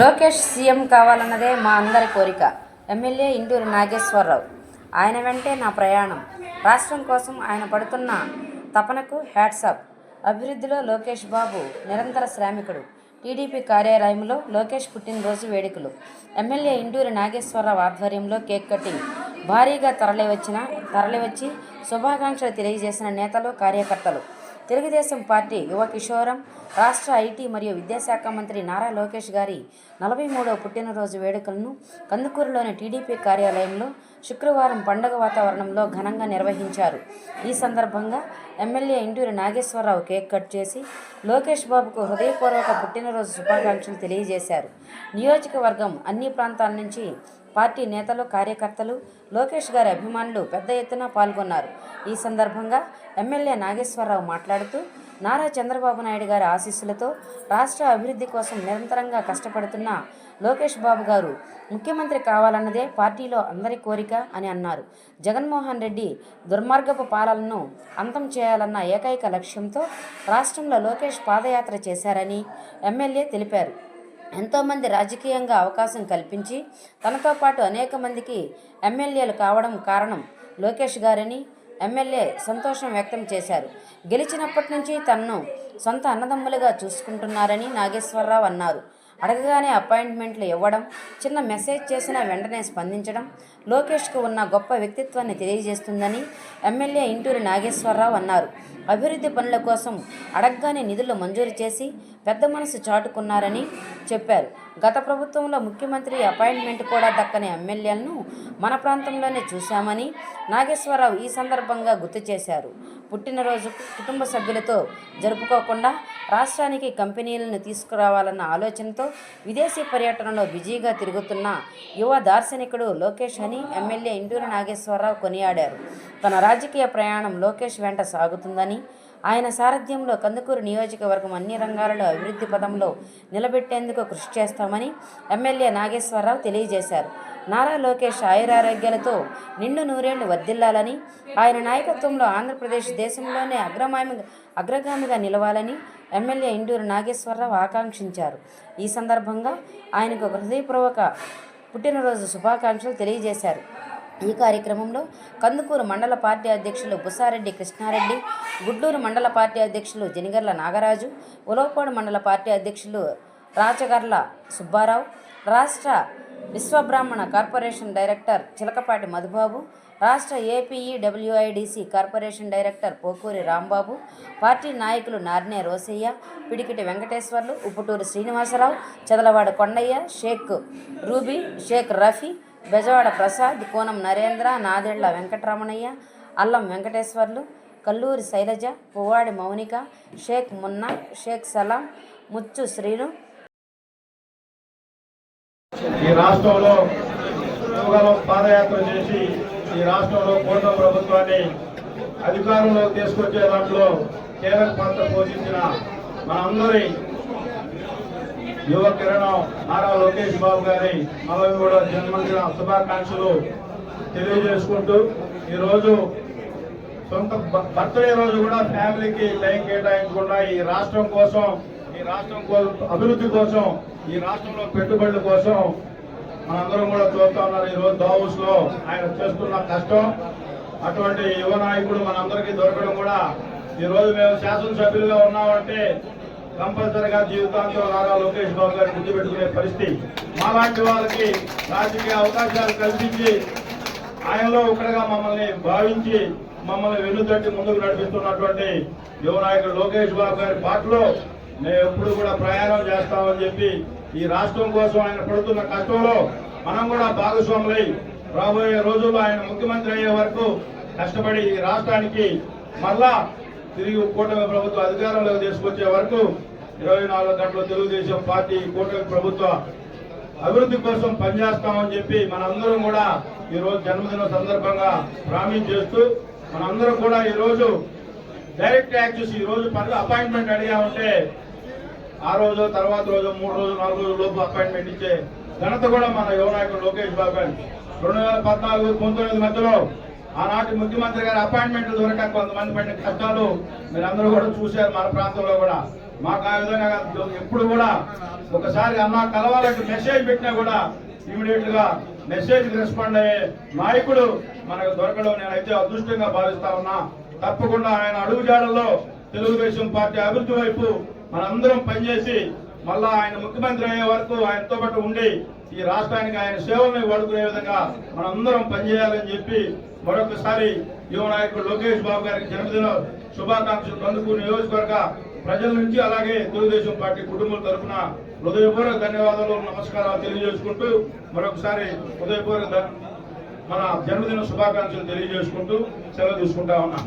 Lokesh CM కావాలన్నదే మా అందరి కోరిక. ఎమ్మెల్యే ఇండూరి నాగేశ్వరరావు. ఆయన వెంటే నా ప్రయాణం. రాష్ట్రం కోసం ఆయన పడుతున్న తపనకు హ్యాట్సాప్ అభివృద్ధిలో లోకేష్ బాబు నిరంతర శ్రామికుడు. టీడీపీ కార్యాలయంలో లోకేష్ పుట్టినరోజు వేడుకలు. ఎమ్మెల్యే ఇండూరి నాగేశ్వరరావు ఆధ్వర్యంలో కేక్ కటింగ్. భారీగా తరలివచ్చిన తరలివచ్చి శుభాకాంక్షలు తెలియజేసిన నేతలు కార్యకర్తలు. తెలుగుదేశం పార్టీ యువ కిషోరం రాష్ట్ర ఐటీ మరియు విద్యాశాఖ మంత్రి నారా లోకేష్ గారి నలభై మూడవ పుట్టినరోజు వేడుకలను కందుకూరులోని టీడీపీ కార్యాలయంలో శుక్రవారం పండగ వాతావరణంలో ఘనంగా నిర్వహించారు. ఈ సందర్భంగా MLA Inturi Nageswararao cake cut చేసి లోకేష్ బాబుకు హృదయపూర్వక పుట్టినరోజు శుభాకాంక్షలు తెలియజేశారు. నియోజకవర్గం అన్ని ప్రాంతాల నుంచి పార్టీ నేతలు కార్యకర్తలు లోకేష్ గారి అభిమానులు పెద్ద ఎత్తున పాల్గొన్నారు. ఈ సందర్భంగా ఎమ్మెల్యే నాగేశ్వరరావు మాట్లాడుతూ నారా చంద్రబాబు నాయుడు గారి ఆశీస్సులతో రాష్ట్ర అభివృద్ధి కోసం నిరంతరంగా కష్టపడుతున్న లోకేష్ బాబు గారు ముఖ్యమంత్రి కావాలన్నదే పార్టీలో అందరి కోరిక అని అన్నారు. జగన్మోహన్ రెడ్డి దుర్మార్గపు పాలనను అంతం చేయాలన్న ఏకైక లక్ష్యంతో రాష్ట్రంలో లోకేష్ పాదయాత్ర చేశారని ఎమ్మెల్యే తెలిపారు. ఎంతోమంది రాజకీయంగా అవకాశం కల్పించి తనతో పాటు అనేక మందికి ఎమ్మెల్యేలు కావడం కారణం లోకేష్ గారని ఎమ్మెల్యే సంతోషం వ్యక్తం చేశారు. గెలిచినప్పటి నుంచి తనను సొంత అన్నదమ్ములుగా చూసుకుంటున్నారని నాగేశ్వరరావు అన్నారు. అడగగానే అపాయింట్మెంట్లు ఇవ్వడం చిన్న మెసేజ్ చేసినా వెంటనే స్పందించడం లోకేష్కు ఉన్న గొప్ప వ్యక్తిత్వాన్ని తెలియజేస్తుందని ఎమ్మెల్యే ఇంటూరి నాగేశ్వరరావు అన్నారు. అభివృద్ధి పనుల కోసం అడగగానే నిధులు మంజూరు చేసి పెద్ద మనసు చాటుకున్నారని చెప్పారు. గత ప్రభుత్వంలో ముఖ్యమంత్రి అపాయింట్మెంట్ కూడా దక్కని ఎమ్మెల్యేలను మన ప్రాంతంలోనే చూశామని నాగేశ్వరరావు ఈ సందర్భంగా గుర్తు చేశారు. పుట్టినరోజు కుటుంబ సభ్యులతో జరుపుకోకుండా రాష్ట్రానికి కంపెనీలను తీసుకురావాలన్న ఆలోచనతో విదేశీ పర్యటనలో బిజీగా తిరుగుతున్న యువ దార్శనికుడు లోకేష్ అని ఎమ్మెల్యే ఇంటూరి నాగేశ్వరరావు కొనియాడారు. తన రాజకీయ ప్రయాణం లోకేష్ వెంట సాగుతుందని ఆయన సారథ్యంలో కందుకూరు నియోజకవర్గం అన్ని రంగాలలో అభివృద్ధి పదంలో నిలబెట్టేందుకు కృషి చేస్తామని ఎమ్మెల్యే నాగేశ్వరరావు తెలియజేశారు. నారా లోకేష్ ఆయురారోగ్యాలతో నిండు నూరేళ్ళు వర్ధిల్లాలని ఆయన నాయకత్వంలో ఆంధ్రప్రదేశ్ దేశంలోనే అగ్రమామి అగ్రగామిగా నిలవాలని ఎమ్మెల్యే ఇండూరు నాగేశ్వరరావు ఆకాంక్షించారు. ఈ సందర్భంగా ఆయనకు హృదయపూర్వక పుట్టినరోజు శుభాకాంక్షలు తెలియజేశారు. ఈ కార్యక్రమంలో కందుకూరు మండల పార్టీ అధ్యక్షులు బుసారెడ్డి కృష్ణారెడ్డి గుడ్లూరు మండల పార్టీ అధ్యక్షులు జనిగర్ల నాగరాజు ఉలవపాడు మండల పార్టీ అధ్యక్షులు రాచగర్ల సుబ్బారావు రాష్ట్ర విశ్వబ్రాహ్మణ కార్పొరేషన్ డైరెక్టర్ చిలకపాటి మధుబాబు రాష్ట్ర APEWIDC corporation director Pokuri Rambabu party నాయకులు నార్నే రోసయ్య పిడికిటి వెంకటేశ్వర్లు ఉప్పుటూరు శ్రీనివాసరావు చదలవాడ కొండయ్య షేక్ రూబీ షేక్ రఫీ బెజవాడ ప్రసాద్ కోనం నరేంద్ర నాదెళ్ళ వెంకటరమణయ్య అల్లం వెంకటేశ్వర్లు కల్లూరి శైలజ పువ్వాడి మౌనిక షేక్ మున్నా షేక్ సలాం ముచ్చు శ్రీను. ఈ రాష్ట్రంలో పాదయాత్ర చేసి ఈ రాష్ట్రంలో కోట ప్రభుత్వాన్ని అధికారంలో తీసుకొచ్చే దాంట్లో కీలక పాత్ర పోషించిన మనందరి యువ కిరణం నారా లోకేష్ బాబు గారి నలభై కూడా జన్మదిన శుభాకాంక్షలు తెలియజేసుకుంటూ ఈరోజు సొంత బర్త్డే రోజు కూడా ఫ్యామిలీకి టైం కేటాయించకుండా ఈ రాష్ట్రం కోసం ఈ రాష్ట్రం కోసం అభివృద్ధి కోసం ఈ రాష్ట్రంలో పెట్టుబడుల కోసం మనందరం కూడా చూస్తా ఉన్నారు. ఈ రోజు లో ఆయన చేస్తున్న కష్టం అటువంటి యువ నాయకుడు మనందరికీ దొరకడం కూడా ఈ రోజు మేము శాసనసభ్యులుగా ఉన్నామంటే కంపల్సరిగా జీవితాంతం నారా లోకేష్ బాబు గారు గుర్తుపెట్టుకునే పరిస్థితి. మాలాంటి వాళ్ళకి రాజకీయ అవకాశాలు కల్పించి ఆయనలో ఒకటిగా మమ్మల్ని భావించి మమ్మల్ని వెన్నుతట్టి ముందుకు నడిపిస్తున్నటువంటి యువ నాయకుడు లోకేష్ బాబు గారి పాటలో మేము ఎప్పుడు కూడా ప్రయాణం చేస్తామని చెప్పి ఈ రాష్ట్రం కోసం ఆయన పడుతున్న కష్టంలో మనం కూడా భాగస్వాములై రాబోయే రోజుల్లో ఆయన ముఖ్యమంత్రి అయ్యే వరకు కష్టపడి ఈ రాష్ట్రానికి మళ్ళా తిరిగి కూటమి ప్రభుత్వం అధికారంలోకి తీసుకొచ్చే వరకు ఇరవై నాలుగు గంటల తెలుగుదేశం పార్టీ కూటమి ప్రభుత్వ అభివృద్ధి కోసం పనిచేస్తామని చెప్పి మనందరం కూడా ఈ రోజు జన్మదిన సందర్భంగా ప్రామిస్ చేస్తూ మనందరం కూడా ఈ రోజు డైరెక్ట్ యాక్సెస్ ఈ రోజు పనులు అపాయింట్మెంట్ అడిగామంటే ఆ రోజు తర్వాత రోజు మూడు రోజులు నాలుగు రోజుల లోపు అపాయింట్మెంట్ ఇచ్చే ఘనత కూడా మన యువ నాయకుడు లోకేష్ బాబు రెండు వేల పద్నాలుగు పంతొమ్మిది మధ్యలో ఆనాటి ముఖ్యమంత్రి గారి అపాయింట్మెంట్ దొరక కొంతమంది పడిన కష్టాలు మీరందరూ కూడా చూశారు మన ప్రాంతంలో కూడా. మాకు ఆ విధంగా ఎప్పుడు కూడా ఒకసారి అన్న కలవాలకు మెసేజ్ పెట్టినా కూడా ఇమీడియట్గా మెసేజ్ రెస్పాండ్ అయ్యే నాయకుడు మనకు దొరకడం నేనైతే అదృష్టంగా భావిస్తా ఉన్నా. తప్పకుండా ఆయన అడుగుజాడల్లో తెలుగుదేశం పార్టీ అభివృద్ధి వైపు మనందరం పనిచేసి మళ్ళా ఆయన ముఖ్యమంత్రి అయ్యే వరకు ఆయనతో పాటు ఉండి ఈ రాష్ట్రానికి ఆయన సేవలను వాడుకునే విధంగా మనందరం పనిచేయాలని చెప్పి మరొకసారి యువ నాయకుడు లోకేష్ బాబు గారికి జన్మదిన శుభాకాంక్షలు కందుకూరు నియోజకవర్గ ప్రజల నుంచి అలాగే తెలుగుదేశం పార్టీ కుటుంబం తరఫున హృదయపూర్వక ధన్యవాదాలు నమస్కారాలు తెలియజేసుకుంటూ మరొకసారి హృదయపూర్వక మన జన్మదిన శుభాకాంక్షలు తెలియజేసుకుంటూ సెలవు తీసుకుంటా ఉన్నాం.